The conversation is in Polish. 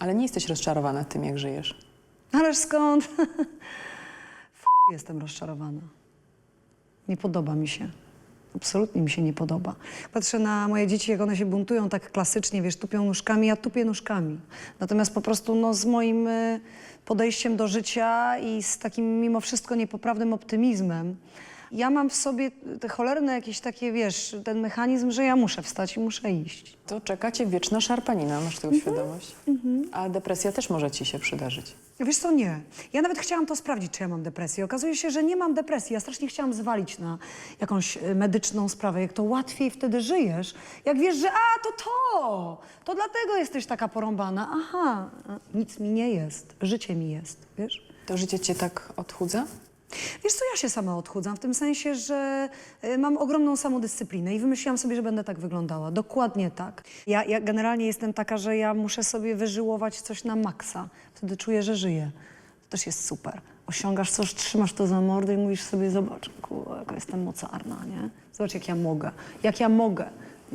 Ale nie jesteś rozczarowana tym, jak żyjesz. Ależ skąd? F- jestem rozczarowana. Nie podoba mi się. Absolutnie mi się nie podoba. Patrzę na moje dzieci, jak one się buntują tak klasycznie, wiesz, tupią nóżkami, ja tupię nóżkami. Natomiast po prostu no, z moim y, podejściem do życia i z takim mimo wszystko niepoprawnym optymizmem, ja mam w sobie te cholerne jakieś takie, wiesz, ten mechanizm, że ja muszę wstać i muszę iść. To czeka cię wieczna szarpanina, masz tego świadomość. A depresja też może ci się przydarzyć. Wiesz co, nie. Ja nawet chciałam to sprawdzić, czy ja mam depresję. Okazuje się, że nie mam depresji. Ja strasznie chciałam zwalić na jakąś e, medyczną sprawę. Jak to łatwiej wtedy żyjesz, jak wiesz, że a, to to, to dlatego jesteś taka porąbana. Aha, a, nic mi nie jest, życie mi jest, wiesz? To życie cię tak odchudza? Wiesz co, ja się sama odchudzam, w tym sensie, że y, mam ogromną samodyscyplinę i wymyśliłam sobie, że będę tak wyglądała. Dokładnie tak. Ja, ja generalnie jestem taka, że ja muszę sobie wyżyłować coś na maksa. Wtedy czuję, że żyję. To też jest super. Osiągasz coś, trzymasz to za mordę i mówisz sobie, zobacz, kurwa, jaka jestem mocarna, nie? Zobacz, jak ja mogę. Jak ja mogę.